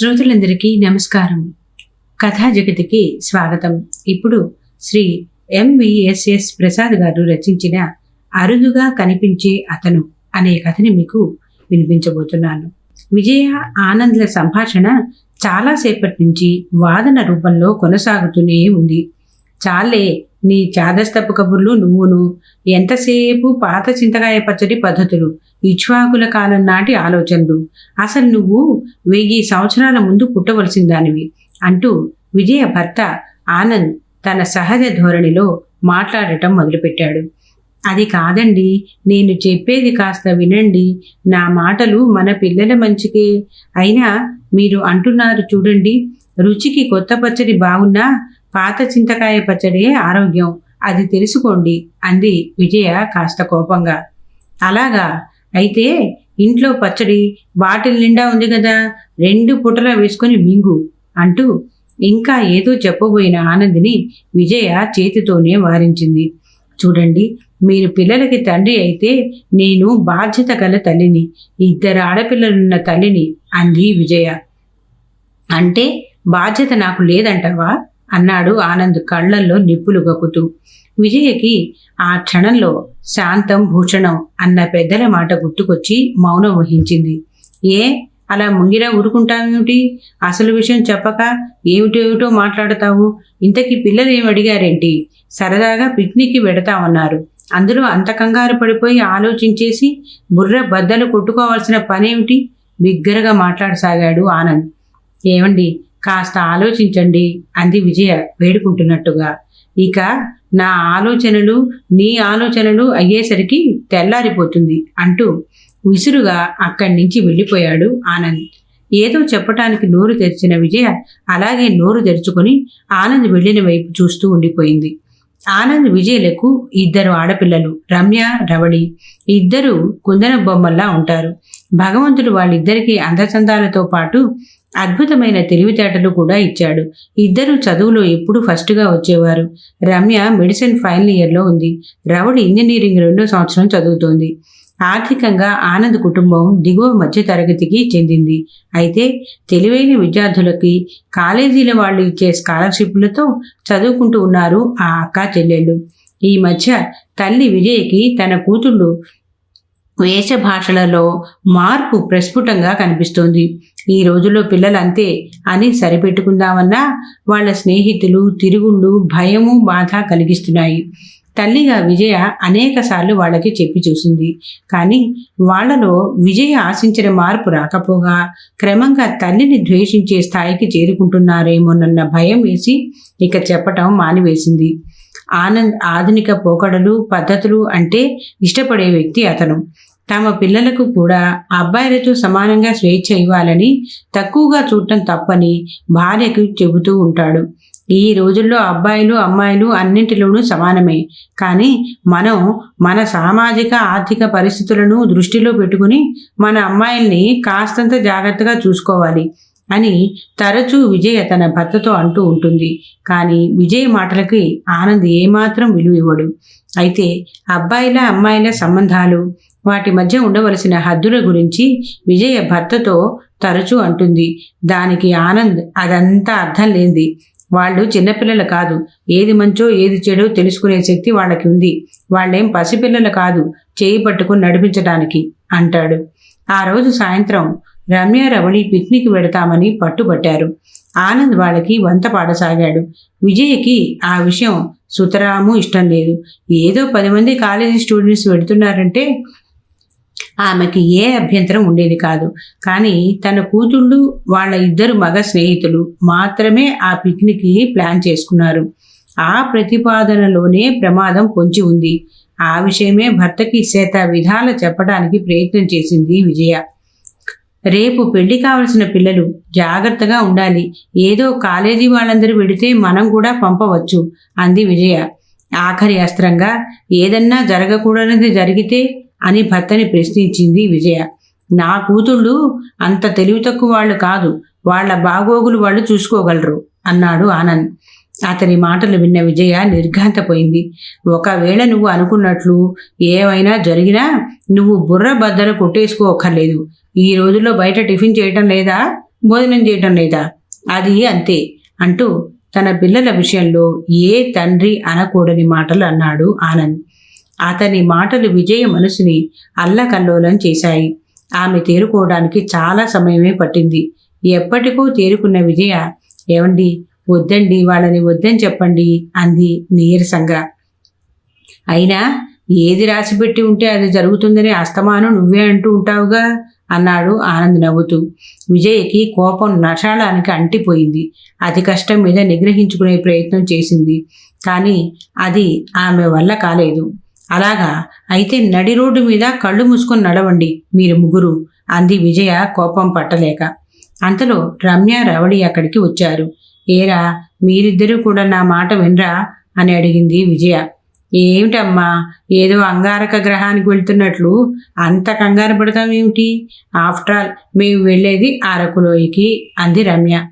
శ్రోతులందరికీ నమస్కారం. కథా జగతికి స్వాగతం. ఇప్పుడు శ్రీ ఎంవిఎస్ఎస్ ప్రసాద్ గారు రచించిన అరుదుగా కనిపించే అతను అనే కథని మీకు వినిపించబోతున్నాను. విజయ ఆనంద్ల సంభాషణ చాలాసేపటి నుంచి వాదన రూపంలో కొనసాగుతూనే ఉంది. చాలే నీ చాదస్తపు కబుర్లు నువ్వును. ఎంతసేపు పాత చింతకాయ పచ్చడి పద్ధతులు? ఇక్ష్వాకుల కాలం నాటి ఆలోచనలు. అసలు నువ్వు వెయ్యి సంవత్సరాల ముందు పుట్టవలసిందానివి అంటూ విజయ భర్త ఆనంద్ తన సహజ ధోరణిలో మాట్లాడటం మొదలుపెట్టాడు. అది కాదండి నేను చెప్పేది కాస్త వినండి. నా మాటలు మన పిల్లల మంచికే. అయినా మీరు అంటున్నారు చూడండి రుచికి కొత్త పచ్చడి బాగున్నా పాత చింతకాయ పచ్చడే ఆరోగ్యం అది తెలుసుకోండి అంది విజయ కాస్త కోపంగా. అలాగా? అయితే ఇంట్లో పచ్చడి బాటిల్ నిండా ఉంది కదా రెండు పుటలా వేసుకొని మింగు అంటూ ఇంకా ఏదో చెప్పబోయిన ఆనందిని విజయ చేతితోనే వారించింది. చూడండి మీరు పిల్లలకి తండ్రి అయితే నేను బాధ్యత గల తల్లిని ఇద్దరు ఆడపిల్లలున్న తల్లిని అంది విజయ. అంటే బాధ్యత నాకు లేదంటావా? అన్నాడు ఆనంద్ కళ్ళల్లో నిప్పులు గక్కుతూ. విజయకి ఆ క్షణంలో శాంతం భూషణం అన్న పెద్దల మాట గుర్తుకొచ్చి మౌనం వహించింది. ఏ? అలా ముంగిరా ఊరుకుంటావేమిటి? అసలు విషయం చెప్పక ఏమిటేమిటో మాట్లాడతావు? ఇంతకీ పిల్లలు ఏమి అడిగారేంటి? సరదాగా పిక్నిక్కి పెడతామన్నారు అందులో అంత కంగారు పడిపోయి ఆలోచించేసి బుర్ర బద్దలు కొట్టుకోవాల్సిన పనేమిటి? బిగ్గరగా మాట్లాడసాగాడు ఆనంద్. ఏమండి? కాస్త ఆలోచించండి అంది విజయ వేడుకుంటున్నట్టుగా. ఇక నా ఆలోచనలు నీ ఆలోచనలు అయ్యేసరికి తెల్లారిపోతుంది అంటూ విసురుగా అక్కడి నుంచి వెళ్ళిపోయాడు ఆనంద్. ఏదో చెప్పటానికి నోరు తెరిచిన విజయ అలాగే నోరు తెరుచుకొని ఆనంద్ వెళ్ళిన వైపు చూస్తూ ఉండిపోయింది. ఆనంద్ విజయలకు ఇద్దరు ఆడపిల్లలు రమ్య రవళి ఇద్దరు కుందన బొమ్మల్లా ఉంటారు. భగవంతుడు వాళ్ళిద్దరికీ అందచందాలతో పాటు అద్భుతమైన తెలివితేటలు కూడా ఇచ్చాడు. ఇద్దరు చదువులో ఎప్పుడు ఫస్ట్గా వచ్చేవారు. రమ్య మెడిసిన్ ఫైనల్ ఇయర్లో ఉంది. రవళి ఇంజనీరింగ్ రెండో సంవత్సరం చదువుతోంది. ఆర్థికంగా ఆనంద్ కుటుంబం దిగువ మధ్య తరగతికి చెందింది. అయితే తెలివైన విద్యార్థులకి కాలేజీల వాళ్ళు ఇచ్చే స్కాలర్షిప్లతో చదువుకుంటూ ఉన్నారు ఆ అక్క చెల్లెళ్ళు. ఈ మధ్య తల్లి విజయ్కి తన కూతుళ్ళు వేషభాషలలో మార్పు ప్రస్ఫుటంగా కనిపిస్తోంది. ఈ రోజుల్లో పిల్లలు అంతే అని సరిపెట్టుకుందామన్నా వాళ్ళ స్నేహితులు తిరుగుళ్ళు భయము బాధ కలిగిస్తున్నాయి. తల్లిగా విజయ అనేకసార్లు వాళ్ళకి చెప్పి చూసింది. కానీ వాళ్ళలో విజయ ఆశించిన మార్పు రాకపోగా క్రమంగా తల్లిని ద్వేషించే స్థాయికి చేరుకుంటున్నారేమోనన్న భయం వేసి ఇక చెప్పటం మానివేసింది. ఆనంద్ ఆధునిక పోకడలు పద్ధతులు అంటే ఇష్టపడే వ్యక్తి అతను. తమ పిల్లలకు కూడా అబ్బాయిలతో సమానంగా స్వేచ్ఛ ఇవ్వాలని తక్కువగా చూడటం తప్పని భార్యకు చెబుతూ ఉంటాడు. ఈ రోజుల్లో అబ్బాయిలు అమ్మాయిలు అన్నింటిలోనూ సమానమే. కానీ మనం మన సామాజిక ఆర్థిక పరిస్థితులను దృష్టిలో పెట్టుకుని మన అమ్మాయిల్ని కాస్తంత జాగ్రత్తగా చూసుకోవాలి. అని తరచూ విజయ తన భర్తతో అంటూ ఉంటుంది. కానీ విజయ్ మాటలకి ఆనంద్ ఏమాత్రం విలువ ఇవ్వడు. అయితే అబ్బాయిల అమ్మాయిల సంబంధాలు వాటి మధ్య ఉండవలసిన హద్దుల గురించి విజయ భర్తతో తరచూ అంటుంది. దానికి ఆనంద్ అదంతా అర్థం లేనిది. వాళ్ళు చిన్నపిల్లలు కాదు. ఏది మంచో ఏది చెడో తెలుసుకునే శక్తి వాళ్ళకి ఉంది. వాళ్ళేం పసిపిల్లలు కాదు. చేయి పట్టుకుని నడిపించడానికి అంటాడు. ఆ రోజు సాయంత్రం రమ్య రవళి పిక్నిక్ వెడతామని పట్టుబట్టారు. ఆనంద్ వాళ్ళకి వంత పాడసాగాడు. విజయ్కి ఆ విషయం సుతరాము ఇష్టం లేదు. ఏదో పది మంది కాలేజీ స్టూడెంట్స్ వెడుతున్నారంటే ఆమెకి ఏ అభ్యంతరం ఉండేది కాదు. కానీ తన కూతుళ్ళు వాళ్ళ ఇద్దరు మగ స్నేహితులు మాత్రమే ఆ పిక్నిక్కి ప్లాన్ చేసుకున్నారు. ఆ ప్రతిపాదనలోనే ప్రమాదం పొంచి ఉంది. ఆ విషయమే భర్తకి శత విధాల చెప్పడానికి ప్రయత్నం చేసింది విజయ. రేపు పెళ్ళి కావలసిన పిల్లలు జాగ్రత్తగా ఉండాలి. ఏదో కాలేజీ వాళ్ళందరూ వెడితే మనం కూడా పంపవచ్చు అంది విజయ. ఆఖరి అస్త్రంగా ఏదన్నా జరగకూడనిది జరిగితే అని భర్తని ప్రశ్నించింది విజయ. నా కూతుళ్ళు అంత తెలివి తక్కువ వాళ్ళు కాదు వాళ్ళ బాగోగులు వాళ్ళు చూసుకోగలరు అన్నాడు ఆనంద్. అతని మాటలు విన్న విజయ నిర్ఘాంతపోయింది. ఒకవేళ నువ్వు అనుకున్నట్లు ఏమైనా జరిగినా నువ్వు బుర్ర బద్దలు కొట్టేసుకోక్కర్లేదు ఈ రోజుల్లో బయట టిఫిన్ చేయటం లేదా? భోజనం చేయటం లేదా? అది అంతే. అంటూ తన పిల్లల విషయంలో ఏ తండ్రి అనకూడని మాటలు అన్నాడు ఆనంద్. అతని మాటలు విజయ మనసుని అల్లకల్లోలం చేశాయి. ఆమె తేరుకోవడానికి చాలా సమయమే పట్టింది. ఎప్పటికో తేరుకున్న విజయ ఏమండి వద్దండి వాళ్ళని వద్దని చెప్పండి అంది నీరసంగా. అయినా ఏది రాసిపెట్టి ఉంటే అది జరుగుతుందని అస్తమానం నువ్వే అంటూ ఉంటావుగా? అన్నాడు ఆనంద్ నవ్వుతూ. విజయ్కి కోపం నషాళానికి అంటిపోయింది. అతి కష్టం మీద నిగ్రహించుకునే ప్రయత్నం చేసింది. కానీ అది ఆమె వల్ల కాలేదు. అలాగా? అయితే నడి రోడ్డు మీద కళ్ళు మూసుకొని నడవండి మీరు ముగ్గురు అంది విజయ కోపం పట్టలేక. అంతలో రమ్య రవళి అక్కడికి వచ్చారు. ఏరా మీరిద్దరూ కూడా నా మాట వినరా? అని అడిగింది విజయ. ఏమిటమ్మా? ఏదో అంగారక గ్రహానికి వెళ్తున్నట్లు అంత కంగారు పడతాం ఏమిటి? ఆఫ్టర్ ఆల్ మేము వెళ్ళేది అరకులోయకి అంది రమ్య.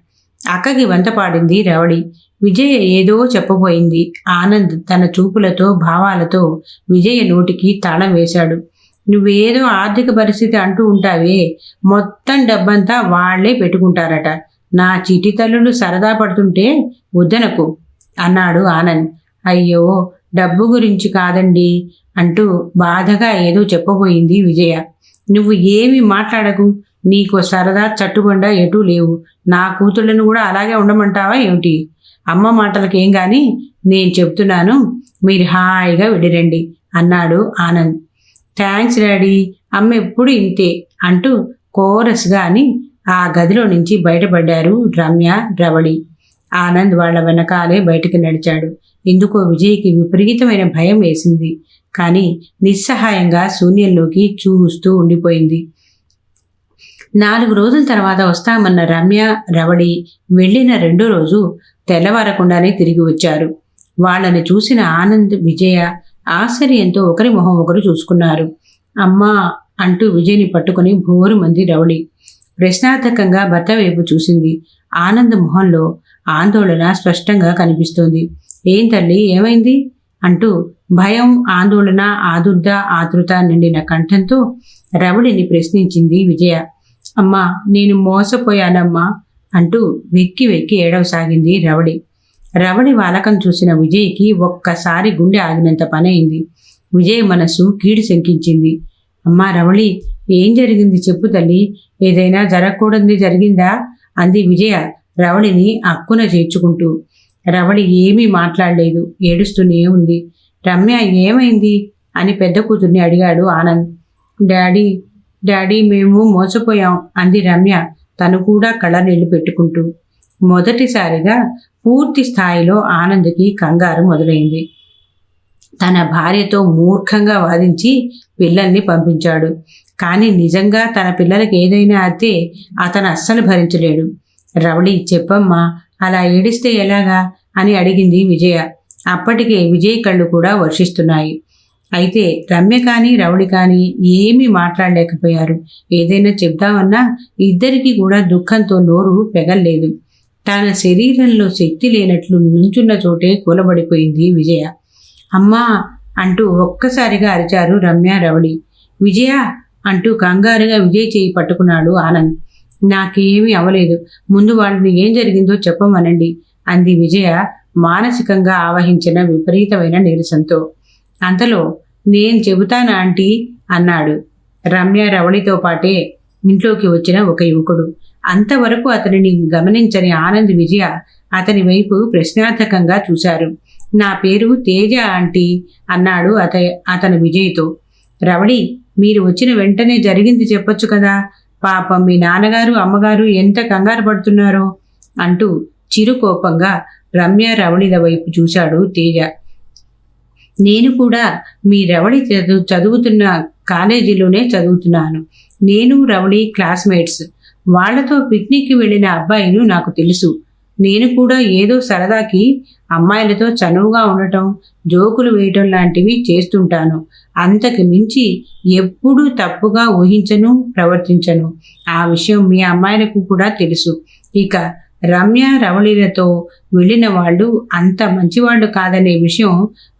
అక్కకి వంత పాడింది రవడి. విజయ ఏదో చెప్పబోయింది. ఆనంద్ తన చూపులతో భావాలతో విజయ నోటికి తాళం వేశాడు. నువ్వేదో ఆర్థిక పరిస్థితి అంటూ ఉంటావే. మొత్తం డబ్బంతా వాళ్ళే పెట్టుకుంటారట. నా చిటి తల్లులు సరదా పడుతుంటే వద్దనకు అన్నాడు ఆనంద్. అయ్యో డబ్బు గురించి కాదండి అంటూ బాధగా ఏదో చెప్పబోయింది విజయ. నువ్వు ఏమి మాట్లాడకు నీకు సరదా చట్టుబండ ఎటూ లేవు. నా కూతుళ్ళను కూడా అలాగే ఉండమంటావా ఏమిటి? అమ్మ మాటలకేం కానీ నేను చెప్తున్నాను మీరు హాయిగా విడిరండి అన్నాడు ఆనంద్. థ్యాంక్స్ డాడీ అమ్మ ఎప్పుడు ఇంతే అంటూ కోరస్గా అని ఆ గదిలో నుంచి బయటపడ్డారు రమ్య రవళి. ఆనంద్ వాళ్ళ వెనకాలే బయటికి నడిచాడు. ఎందుకో విజయ్కి విపరీతమైన భయం వేసింది. కానీ నిస్సహాయంగా శూన్యంలోకి చూస్తూ ఉండిపోయింది. నాలుగు రోజుల తర్వాత వస్తామన్న రమ్య రవడి వెళ్ళిన రెండో రోజు తెల్లవారకుండానే తిరిగి వచ్చారు. వాళ్ళని చూసిన ఆనంద్ విజయ ఆశ్చర్యంతో ఒకరి మొహం ఒకరు చూసుకున్నారు. అమ్మా అంటూ విజయ్ని పట్టుకుని భోరు మంది రవడి ప్రశ్నార్థకంగా భర్త వైపు చూసింది. ఆనంద్ మొహంలో ఆందోళన స్పష్టంగా కనిపిస్తోంది. ఏం తల్లి ఏమైంది? అంటూ భయం ఆందోళన ఆదుర్ద ఆతృత నిండిన కంఠంతో రవుడిని ప్రశ్నించింది విజయ. అమ్మా నేను మోసపోయానమ్మా అంటూ వెక్కి వెక్కి ఏడవసాగింది రవడి. రవడి వాలకం చూసిన విజయ్కి ఒక్కసారి గుండె ఆగినంత పనైంది. విజయ్ మనసు కీడు శంకించింది. అమ్మా రవళి ఏం జరిగింది చెప్పు తల్లి ఏదైనా జరగకూడదు జరిగిందా? అంది విజయ రవళిని అక్కున చేర్చుకుంటూ. రమణి ఏమీ మాట్లాడలేదు ఏడుస్తూనే ఉంది. రమ్య ఏమైంది? అని పెద్ద కూతుర్ని అడిగాడు ఆనంద్. డాడీ డాడీ మేము మోసపోయాం అంది రమ్య తను కూడా కళ్ళనీళ్ళు పెట్టుకుంటూ. మొదటిసారిగా పూర్తి స్థాయిలో ఆనంద్కి కంగారు మొదలైంది. తన భార్యతో మూర్ఖంగా వాదించి పిల్లల్ని పంపించాడు. కానీ నిజంగా తన పిల్లలకి ఏదైనా అయితే అతను అస్సలు భరించలేడు. రవళి చెప్పమ్మా అలా ఏడిస్తే ఎలాగా? అని అడిగింది విజయ. అప్పటికే విజయ్ కళ్ళు కూడా వర్షిస్తున్నాయి. అయితే రమ్య కానీ రౌడి కానీ ఏమీ మాట్లాడలేకపోయారు. ఏదైనా చెప్దామన్నా ఇద్దరికీ కూడా దుఃఖంతో నోరు పెగల్లేదు. తన శరీరంలో శక్తి లేనట్లు నుంచున్న చోటే కూలబడిపోయింది విజయ. అమ్మా! అంటూ ఒక్కసారిగా అరిచారు రమ్య రవళి విజయ! అంటూ కంగారుగా విజయ్ చేయి పట్టుకున్నాడు ఆనంద్. నాకేమీ అవలేదు. ముందు వాళ్ళని ఏం జరిగిందో చెప్పమనండి అంది విజయ మానసికంగా ఆవహించిన విపరీతమైన నీరసంతో. అంతలో నేను చెబుతానా ఆంటీ? అన్నాడు. రమ్య రవళితో పాటే ఇంట్లోకి వచ్చిన ఒక యువకుడు. అంతవరకు అతనిని గమనించని ఆనంద్ విజయ అతని వైపు ప్రశ్నార్థకంగా చూశారు. నా పేరు తేజ ఆంటీ? అన్నాడు అత అతను విజయ్తో. రవళి మీరు వచ్చిన వెంటనే జరిగింది చెప్పొచ్చు కదా? పాపం మీ నాన్నగారు అమ్మగారు ఎంత కంగారు పడుతున్నారో? అంటూ చిరుకోపంగా రమ్య రవణిల వైపు చూశాడు తేజ. నేను కూడా మీ రవణి చదువు చదువుతున్న కాలేజీలోనే చదువుతున్నాను. నేను రవణి క్లాస్మేట్స్. వాళ్ళతో పిక్నిక్కి వెళ్ళిన అబ్బాయిలు నాకు తెలుసు. నేను కూడా ఏదో సరదాకి అమ్మాయిలతో చనువుగా ఉండటం జోకులు వేయటం లాంటివి చేస్తుంటాను. అంతకు మించి ఎప్పుడూ తప్పుగా ఊహించను ప్రవర్తించను. ఆ విషయం మీ అమ్మాయిలకు కూడా తెలుసు. ఇక రమ్య రవళిలతో వెళ్ళిన వాళ్ళు అంత మంచివాళ్ళు కాదనే విషయం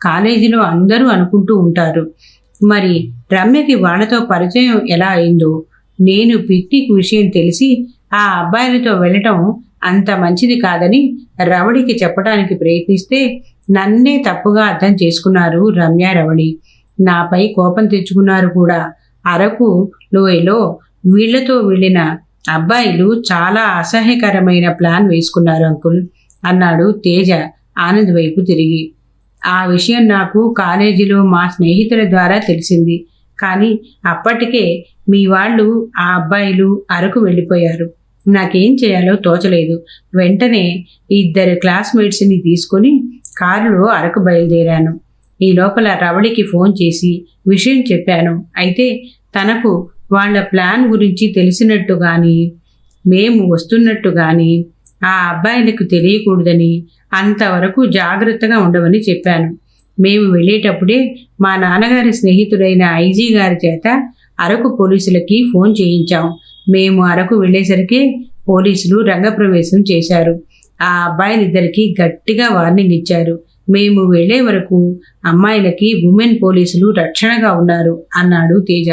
కాలేజీలో అందరూ అనుకుంటూ ఉంటారు. మరి రమ్యకి వాళ్ళతో పరిచయం ఎలా అయిందో నేను పిక్నిక్ విషయం తెలిసి ఆ అబ్బాయిలతో వెళ్ళటం అంత మంచిది కాదని రవడికి చెప్పడానికి ప్రయత్నిస్తే నన్నే తప్పుగా అర్థం చేసుకున్నారు రమ్య రవడి నాపై కోపం తెచ్చుకున్నారు కూడా. అరకు లోయలో వీళ్ళతో వెళ్ళిన అబ్బాయిలు చాలా అసహ్యకరమైన ప్లాన్ వేసుకున్నారు అంకుల్ అన్నాడు తేజ ఆనంద్ వైపు తిరిగి. ఆ విషయం నాకు కాలేజీలో మా స్నేహితుల ద్వారా తెలిసింది కానీ అప్పటికే మీ వాళ్ళు ఆ అబ్బాయిలు అరకు వెళ్ళిపోయారు. నాకేం చేయాలో తోచలేదు. వెంటనే ఇద్దరు క్లాస్మేట్స్ని తీసుకొని కారులో అరకు బయలుదేరాను. ఈ లోపల రవళికి ఫోన్ చేసి విషయం చెప్పాను. అయితే తనకు వాళ్ళ ప్లాన్ గురించి తెలిసినట్టు కానీ మేము వస్తున్నట్టు కానీ ఆ అబ్బాయిలకు తెలియకూడదని అంతవరకు జాగ్రత్తగా ఉండవని చెప్పాను. మేము వెళ్ళేటప్పుడే మా నాన్నగారి స్నేహితుడైన ఐజీ గారి చేత అరకు పోలీసులకి ఫోన్ చేయించాం. మేము అరకు వెళ్ళేసరికి పోలీసులు రంగప్రవేశం చేశారు. ఆ అబ్బాయిలిద్దరికీ గట్టిగా వార్నింగ్ ఇచ్చారు. మేము వెళ్ళే వరకు అమ్మాయిలకి ఉమెన్ పోలీసులు రక్షణగా ఉన్నారు అన్నాడు తేజ.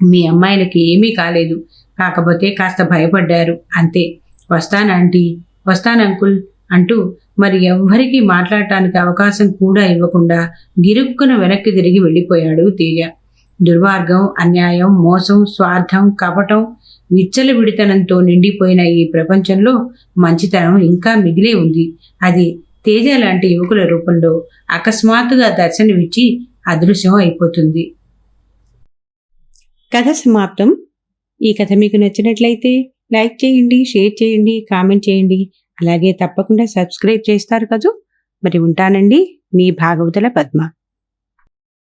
మీ అమ్మాయిలకి ఏమీ కాలేదు కాకపోతే కాస్త భయపడ్డారు అంతే. వస్తానంటీ వస్తానంకుల్ అంటూ మరి ఎవ్వరికీ మాట్లాడటానికి అవకాశం కూడా ఇవ్వకుండా గిరుక్కున వెనక్కి తిరిగి వెళ్ళిపోయాడు తేజ. దుర్మార్గం అన్యాయం మోసం స్వార్థం కపటం విచ్చల విడితనంతో నిండిపోయిన ఈ ప్రపంచంలో మంచితనం ఇంకా మిగిలే ఉంది. అది తేజ లాంటి యువకుల రూపంలో అకస్మాత్తుగా దర్శనమిచ్చి అదృశ్యం అయిపోతుంది. కథ సమాప్తం. ఈ కథ మీకు నచ్చినట్లయితే లైక్ చేయండి షేర్ చేయండి కామెంట్ చేయండి. అలాగే తప్పకుండా సబ్స్క్రైబ్ చేస్తారు కదూ. మరి ఉంటానండి. మీ భాగవతుల పద్మ.